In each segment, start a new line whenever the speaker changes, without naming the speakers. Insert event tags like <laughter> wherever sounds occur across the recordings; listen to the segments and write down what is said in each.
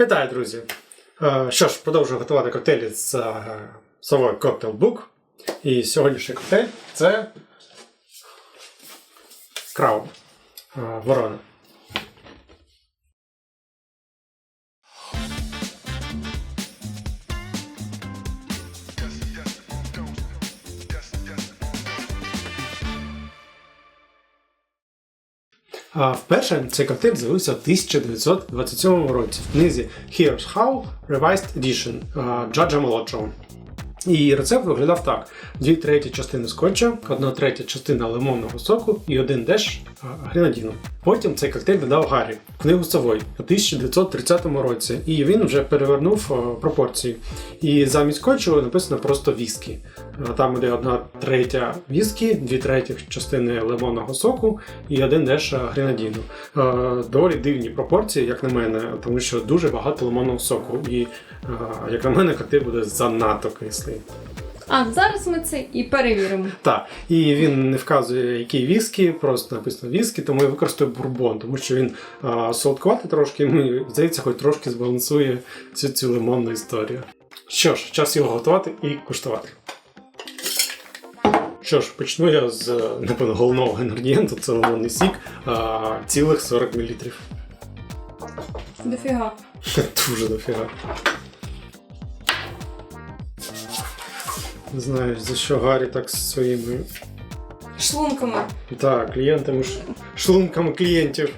Вітаю, друзі! Е, Що ж, продовжую готувати коктейлі з е, совою Cocktail Book. І сьогоднішній коктейль це краун е, ворона. Вперше цей коктейль з'явився в 1927 році в книзі Here's How Revised Edition Джаджа Молодшого. І рецепт виглядав так: дві треті частини скотча, одна третя частина лимонного соку і один деш гренадіну. Потім цей коктейль додав Гаррі в книгу Савой у 1930 році, і він вже перевернув пропорції. І замість скотчу написано просто віскі. Там іде одна третя віскі, дві третіх частини лимонного соку і один деш гренадіну. Доволі дивні пропорції, як на мене, тому що дуже багато лимонного соку. І, як на мене, коктейль буде занадто кислий.
А зараз ми це і перевіримо.
Так, і він не вказує, який віскі, просто написано віскі, тому я використаю бурбон, тому що він а, солодкуватий трошки, і здається, хоч трошки збалансує цю цю лимонну історію. Що ж, час його готувати і куштувати. Що ж, почну я з напевно головного інгредієнту, це лимонний сік, а, цілих 40 мл.
Дофіга. <laughs>
Дуже дофіга. Не знаю, за що Гаррі так з своїми
Шлунками.
Так, клієнтами ш... шлунками клієнтів.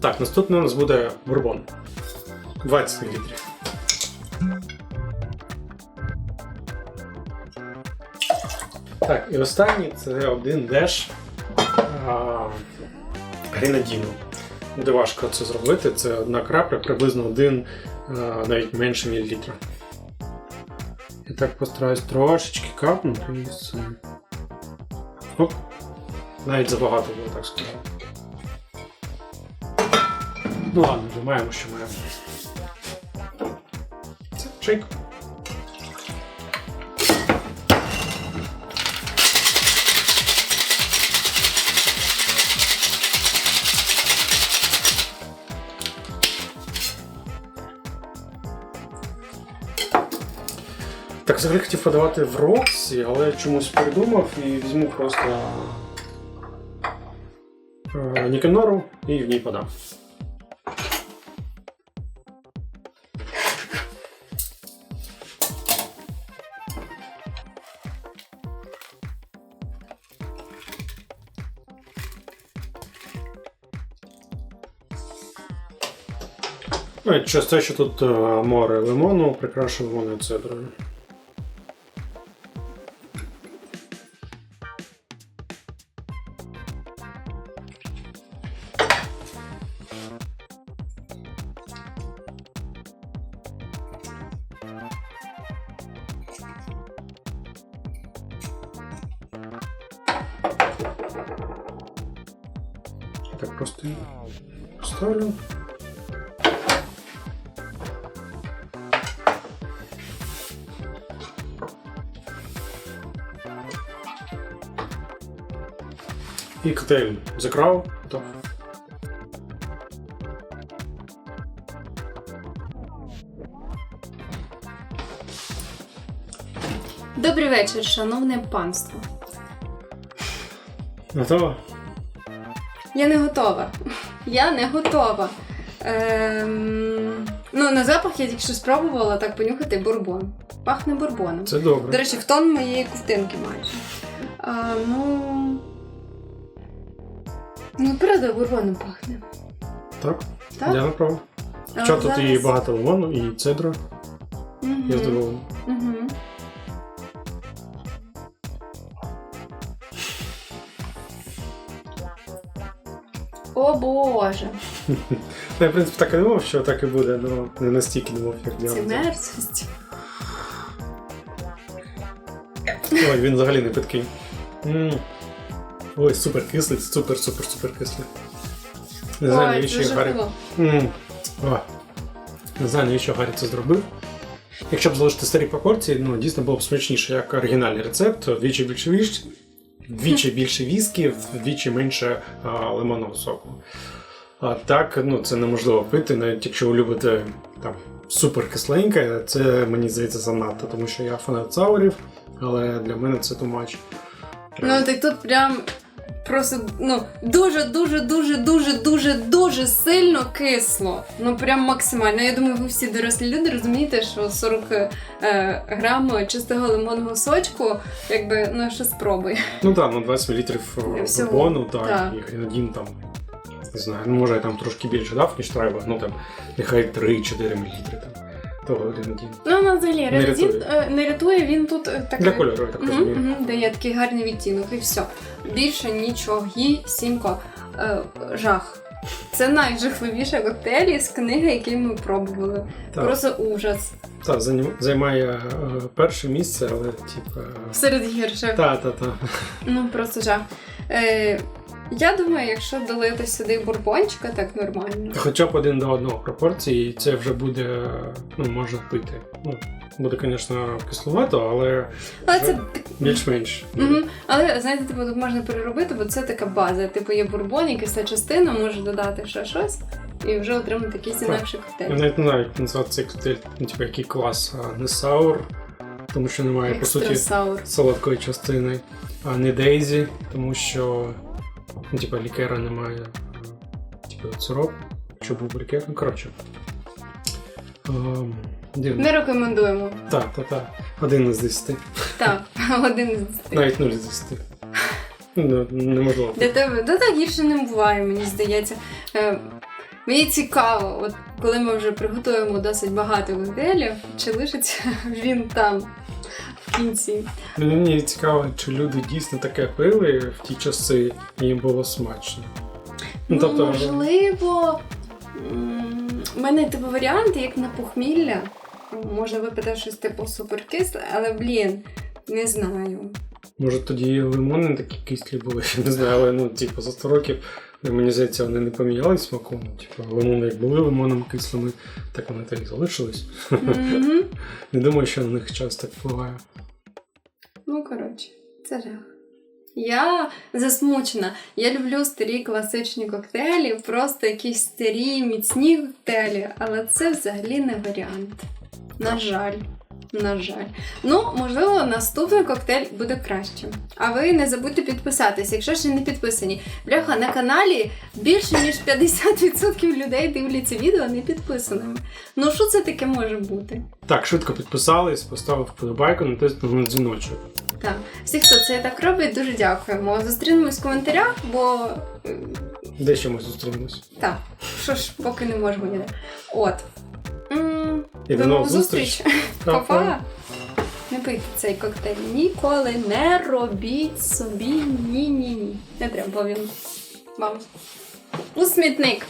Так, наступний у нас буде бурбон. 20 мл. Так, і останній це один деш а, гренадіну. Буде важко це зробити. Це одна крапля, приблизно один, навіть менше мілілітра. Я так постараюсь трошечки капнути і все. Оп. Навіть забагато було, так сказати. Ну ладно, вже маємо, що маємо. Це чик. Так, взагалі хотів подавати в Роксі, але я чомусь передумав і візьму просто е, Нікенору і в ній подам. Ну, і через те, що тут е, море лимону, прикрашу лимонною цедрою. Її поставлю. І коктейль закрав. Так.
Добрий вечір, шановне панство.
Готово?
Я не готова. Я не готова. Ем... Ну, на запах я тільки що спробувала так понюхати бурбон. Пахне бурбоном.
Це добре.
До речі, в тон моєї ковтинки майже. А, ну. Ну, правда, бурбоном пахне.
Так?
Так?
Я направо.
А
Хоча тут і багато лимону, і цедра.
Мгм.
Я задоволений.
Мгм. О боже, <laughs>
Ну, Я, в принципі, так і думав, що так і буде, але не настільки думав, як
це мерзость.
Ой, він взагалі не питкий. М. Ой, супер кислий, супер, супер, супер кислий. Не знаю,
Ой,
навіщо
це
Гаррі.
жахливо.
М. О. Не знаю, навіщо Гаррі це зробив. Якщо б залишити старі пропорції, ну дійсно було б смачніше, як оригінальний рецепт, вдвічі більше віч. Вдвічі більше віскі, вдвічі менше а, лимонного соку. А так, ну це неможливо пити, навіть якщо ви любите там супер кисленьке, це мені здається занадто, тому що я фанат саурів, але для мене це тумач.
Ну так тут прям просто ну дуже, дуже, дуже, дуже, дуже, дуже сильно кисло. Ну прям максимально. Я думаю, ви всі дорослі люди розумієте, що 40 е, грам чистого лимонного сочку, якби ну що спробуй.
Ну так, ну 20 мл
Всього.
так,
Так.
і гренадін там. Не знаю, ну може я там трошки більше дав, ніж треба. Ну там нехай 3-4 мл там. Того гренадіну.
Ну, на взагалі,
Не рятує.
е, не рятує, він тут е, такий.
Для кольору, я так
Мгм,
розумію.
мгм, дає такий гарний відтінок і все. Більше нічого. Сімко. Е, жах. Це найжахливіше коктейлі з книги, які ми пробували.
Так,
Просто ужас.
так, займає е, перше місце, але типа.
Серед гірших.
Та, та, та.
Ну просто жах. Е, я думаю, якщо долити сюди бурбончика, так нормально.
Хоча б один до одного пропорції, це вже буде, ну, можна пити. Ну, буде, звісно, кисловато, але
Але це
більш-менш.
Мгм. Але знаєте, типу, тут можна переробити, бо це така база. Типу є бурбон, якась частина, може додати ще щось, і вже отримати якийсь інакший
Я навіть не знаю, як назвати цей коктейль, ну, типу, який клас, а не саур, тому що немає, по суті,
саур.
солодкої частини, а не Дейзі, тому що ну, типу, лікера немає, типу, сироп, що був лікер, ну коротше. Ем, дивно.
Не рекомендуємо.
Так, так, так. Один із десяти.
Так, <laughs> один з десяти.
Навіть нуль із десяти. Ну, неможливо.
Для тебе да так гірше не буває, мені здається. Е, мені цікаво, от коли ми вже приготуємо досить багато коктейлів, чи лишиться <laughs> він там в кінці.
Мені цікаво, чи люди дійсно таке пили в ті часи, і їм було смачно.
Ну,
тобто,
можливо, у мене типу варіанти, як на похмілля. Можна випити щось типу суперкисле, але блін, не знаю.
Може тоді лимони такі кислі були, <laughs> я не знаю, але ну, типу, за 100 років, ну, мені здається, вони не поміняли смаком. Типу, лимони як були лимонами кислими, так вони так і залишились.
Мгм. <laughs>
Не думаю, що на них час так впливає.
Ну, коротше, це жах. Я засмучена. Я люблю старі класичні коктейлі, просто якісь старі міцні коктейлі, але це взагалі не варіант. На жаль. На жаль. Ну, можливо, наступний коктейль буде кращим. А ви не забудьте підписатись, якщо ще не підписані. Бляха, на каналі більше ніж 50% людей дивляться відео не підписаними. Ну, що це таке може бути?
Так, швидко підписались, поставив вподобайку, натиснув на дзвіночок.
Так, всі, хто це так робить, дуже дякуємо. Зустрінемось в коментарях, бо е,
Де ще ми зустрінемось?
так, що ж, поки не можемо ніде. От.
І
До нових зустріч.
Па-па.
Па-па. Не пийте цей коктейль ніколи, не робіть собі ні-ні-ні. Не треба він вам. У смітник.